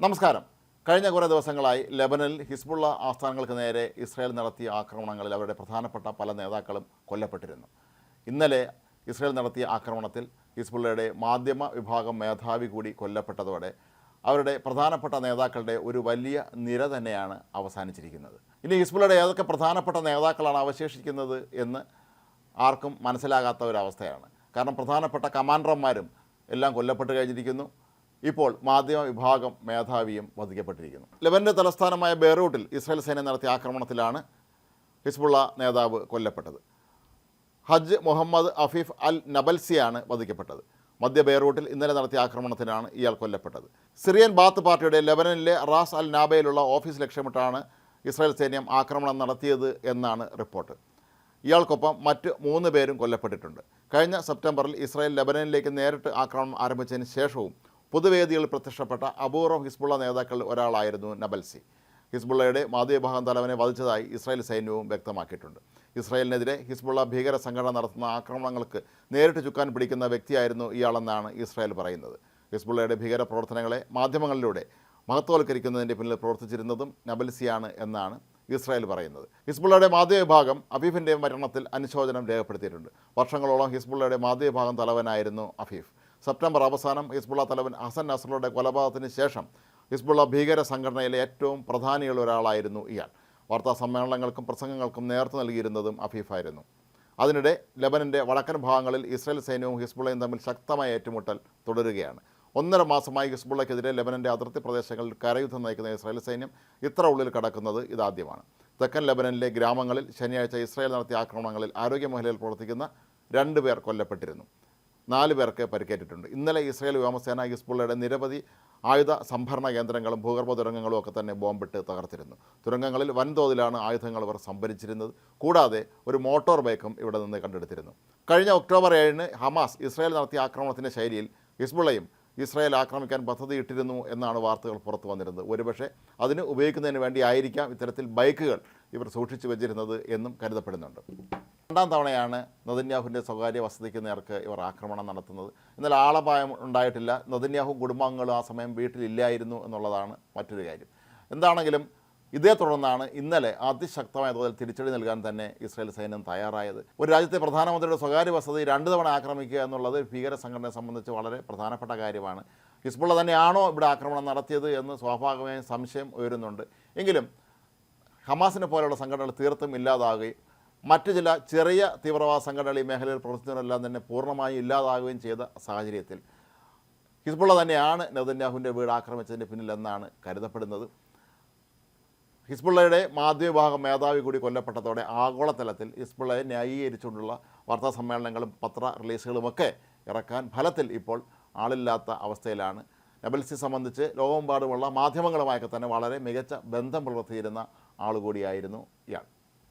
നമസ്കാരം. കഴിഞ്ഞ കുറേ ദിവസങ്ങളായി ലെബനനിൽ ഹിസ്ബുള്ള ആസ്ഥാനങ്ങൾക്ക് നേരെ ഇസ്രായേൽ നടത്തിയ ആക്രമണങ്ങളിൽ അവരുടെ പ്രധാനപ്പെട്ട പല നേതാക്കളും കൊല്ലപ്പെട്ടിരുന്നു. ഇന്നലെ ഇസ്രായേൽ നടത്തിയ ആക്രമണത്തിൽ ഹിസ്ബുള്ളയുടെ മാധ്യമ വിഭാഗം മേധാവി കൂടി കൊല്ലപ്പെട്ടതോടെ അവരുടെ പ്രധാനപ്പെട്ട നേതാക്കളുടെ ഒരു വലിയ നിര തന്നെയാണ് അവസാനിച്ചിരിക്കുന്നത്. ഇനി ഹിസ്ബുള്ളയുടെ ഏതൊക്കെ പ്രധാനപ്പെട്ട നേതാക്കളാണ് അവശേഷിക്കുന്നത് എന്ന് ആർക്കും മനസ്സിലാകാത്ത ഒരവസ്ഥയാണ് കാരണം പ്രധാനപ്പെട്ട കമാൻഡർമാരും എല്ലാം കൊല്ലപ്പെട്ട് കഴിഞ്ഞിരിക്കുന്നു. ഇപ്പോൾ മാധ്യമ വിഭാഗം മേധാവിയും വധിക്കപ്പെട്ടിരിക്കുന്നു. ലെബനന്റെ തലസ്ഥാനമായ ബെയ്റൂട്ടിൽ ഇസ്രായേൽ സേന നടത്തിയ ആക്രമണത്തിലാണ് ഹിസ്ബുള്ള നേതാവ് കൊല്ലപ്പെട്ടത്. ഹജ്ജ് മുഹമ്മദ് അഫീഫ് അൽ നബൽസിയാണ് വധിക്കപ്പെട്ടത്. മധ്യ ബെയ്റൂട്ടിൽ ഇന്നലെ നടത്തിയ ആക്രമണത്തിനാണ് ഇയാൾ കൊല്ലപ്പെട്ടത്. സിറിയൻ ബാത്ത് പാർട്ടിയുടെ ലെബനനിലെ റാസ് അൽ നാബയിലുള്ള ഓഫീസ് ലക്ഷ്യമിട്ടാണ് ഇസ്രായേൽ സൈന്യം ആക്രമണം നടത്തിയത് എന്നാണ് റിപ്പോർട്ട്. ഇയാൾക്കൊപ്പം മറ്റ് മൂന്ന് പേരും കൊല്ലപ്പെട്ടിട്ടുണ്ട്. കഴിഞ്ഞ സെപ്റ്റംബറിൽ ഇസ്രായേൽ ലെബനനിലേക്ക് നേരിട്ട് ആക്രമണം ആരംഭിച്ചതിന് ശേഷവും പൊതുവേദികളിൽ പ്രത്യക്ഷപ്പെട്ട അപൂർവം ഹിസ്ബുള്ള നേതാക്കളിൽ ഒരാളായിരുന്നു നബൽസി. ഹിസ്ബുള്ളയുടെ മാതൃവിഭാഗം തലവനെ വധിച്ചതായി ഇസ്രായേൽ സൈന്യവും വ്യക്തമാക്കിയിട്ടുണ്ട്. ഇസ്രായേലിനെതിരെ ഹിസ്ബുള്ള ഭീകര സംഘടന നടത്തുന്ന ആക്രമണങ്ങൾക്ക് നേരിട്ട് ചുക്കാൻ പിടിക്കുന്ന വ്യക്തിയായിരുന്നു ഇയാളെന്നാണ് ഇസ്രായേൽ പറയുന്നത്. ഹിസ്ബുള്ളയുടെ ഭീകര പ്രവർത്തനങ്ങളെ മാധ്യമങ്ങളിലൂടെ മഹത്വവൽക്കരിക്കുന്നതിന്റെ പിന്നിൽ പ്രവർത്തിച്ചിരുന്നതും നബൽസിയാണ് എന്നാണ് ഇസ്രായേൽ പറയുന്നത്. ഹിസ്ബുള്ളയുടെ മാധ്യമ വിഭാഗം അഫീഫിന്റെ മരണത്തിൽ അനുശോചനം രേഖപ്പെടുത്തിയിട്ടുണ്ട്. വർഷങ്ങളോളം ഹിസ്ബുള്ളയുടെ മാധ്യമ വിഭാഗം തലവനായിരുന്നു അഫീഫ്. സെപ്റ്റംബർ അവസാനം ഹിസ്ബുള്ള തലവൻ ഹസൻ നസറുടെ കൊലപാതകത്തിന് ശേഷം ഹിസ്ബുള്ള ഭീകര സംഘടനയിലെ ഏറ്റവും പ്രധാനിയുള്ള ഒരാളായിരുന്നു ഇയാൾ. വാർത്താ സമ്മേളനങ്ങൾക്കും പ്രസംഗങ്ങൾക്കും നേതൃത്വം നൽകിയിരുന്നതും അഫീഫായിരുന്നു. അതിനിടെ ലബനന്റെ വടക്കൻ ഭാഗങ്ങളിൽ ഇസ്രായേൽ സൈന്യവും ഹിസ്ബുള്ളയും തമ്മിൽ ശക്തമായ ഏറ്റുമുട്ടൽ തുടരുകയാണ്. ഒന്നര മാസമായി ഹിസ്ബുള്ളയ്ക്കെതിരെ ലബനന്റെ അതിർത്തി പ്രദേശങ്ങളിൽ കരയുദ്ധം നയിക്കുന്ന ഇസ്രായേൽ സൈന്യം ഇത്ര ഉള്ളിൽ കടക്കുന്നത് ഇതാദ്യമാണ്. തെക്കൻ ലബനനിലെ ഗ്രാമങ്ങളിൽ ശനിയാഴ്ച ഇസ്രായേൽ നടത്തിയ ആക്രമണങ്ങളിൽ ആരോഗ്യ മേഖലയിൽ പ്രവർത്തിക്കുന്ന രണ്ടുപേർ കൊല്ലപ്പെട്ടിരുന്നു. നാല് പേർക്ക് പരിക്കേറ്റിട്ടുണ്ട്. ഇന്നലെ ഇസ്രായേൽ വ്യോമസേന ഹിസ്ബുള്ളയുടെ നിരവധി ആയുധ സംഭരണ കേന്ദ്രങ്ങളും ഭൂഗർഭ തുരങ്കങ്ങളും ഒക്കെ തന്നെ ബോംബിട്ട് തകർത്തിരുന്നു. തുരങ്കങ്ങളിൽ വൻതോതിലാണ് ആയുധങ്ങൾ അവർ സംഭരിച്ചിരുന്നത്. കൂടാതെ ഒരു മോട്ടോർ ബൈക്കും ഇവിടെ നിന്ന് കണ്ടെടുത്തിരുന്നു. കഴിഞ്ഞ ഒക്ടോബർ ഏഴിന് ഹമാസ് ഇസ്രായേൽ നടത്തിയ ആക്രമണത്തിന്റെ ശൈലിയിൽ ഹിസ്ബുള്ളയും ഇസ്രായേൽ ആക്രമിക്കാൻ പദ്ധതിയിട്ടിരുന്നു എന്നാണ് വാർത്തകൾ പുറത്തു വന്നിരുന്നത്. ഒരുപക്ഷെ അതിന് ഉപയോഗിക്കുന്നതിന് വേണ്ടി ആയിരിക്കാം ഇത്തരത്തിൽ ബൈക്കുകൾ ഇവർ സൂക്ഷിച്ചു വെച്ചിരുന്നത് എന്നും കരുതപ്പെടുന്നുണ്ട്. രണ്ടാം തവണയാണ് നദന്യാഹുവിന്റെ സ്വകാര്യ വസതിക്ക് നേർക്ക് ഇവർ ആക്രമണം നടത്തുന്നത്. എന്നാൽ ആളപായം ഉണ്ടായിട്ടില്ല. നദന്യാഹു കുടുംബാംഗങ്ങളും ആ സമയം വീട്ടിലില്ലായിരുന്നു എന്നുള്ളതാണ് മറ്റൊരു കാര്യം. എന്താണെങ്കിലും ഇതേ തുടർന്നാണ് ഇന്നലെ അതിശക്തമായ തോതിൽ തിരിച്ചടി നൽകാൻ തന്നെ ഇസ്രായേൽ സൈന്യം തയ്യാറായത്. ഒരു രാജ്യത്തെ പ്രധാനമന്ത്രിയുടെ സ്വകാര്യ വസതി രണ്ട് തവണ ആക്രമിക്കുക എന്നുള്ളത് ഭീകര സംഘടനയെ സംബന്ധിച്ച് വളരെ പ്രധാനപ്പെട്ട കാര്യമാണ്. ഹിസ്ബുള്ള തന്നെയാണോ ഇവിടെ ആക്രമണം നടത്തിയത് എന്ന് സ്വാഭാവികമായും സംശയം ഉയരുന്നുണ്ട്. എങ്കിലും ഹമാസിനെ പോലെയുള്ള സംഘടനകൾ തീർത്തും ഇല്ലാതാകുകയും മറ്റു ചില ചെറിയ തീവ്രവാദ സംഘടനകൾ ഈ മേഖലയിൽ പ്രവർത്തിക്കുന്നവരെല്ലാം തന്നെ പൂർണമായും ഇല്ലാതാകുകയും ചെയ്ത സാഹചര്യത്തിൽ ഹിസ്ബുള്ള തന്നെയാണ് നെതന്യാഹുവിന്റെ വീട് ആക്രമിച്ചതിന്റെ പിന്നിലെന്നാണ് കരുതപ്പെടുന്നത്. ഹിസ്ബുള്ളയുടെ മാധ്യമവിഭാഗം മേധാവി കൂടി കൊല്ലപ്പെട്ടതോടെ ആഗോളതലത്തിൽ ഹിസ്ബുള്ളയെ ന്യായീകരിച്ചുകൊണ്ടുള്ള വാർത്താ സമ്മേളനങ്ങളും പത്ര റിലീസുകളുമൊക്കെ ഇറക്കാൻ ഫലത്തിൽ ഇപ്പോൾ ആളില്ലാത്ത അവസ്ഥയിലാണ്. നബൽസി സംബന്ധിച്ച് ലോകമെമ്പാടുമുള്ള മാധ്യമങ്ങളുമായൊക്കെ തന്നെ വളരെ മികച്ച ബന്ധം പുലർത്തിയിരുന്ന ആളുകൂടിയായിരുന്നു ഇയാൾ.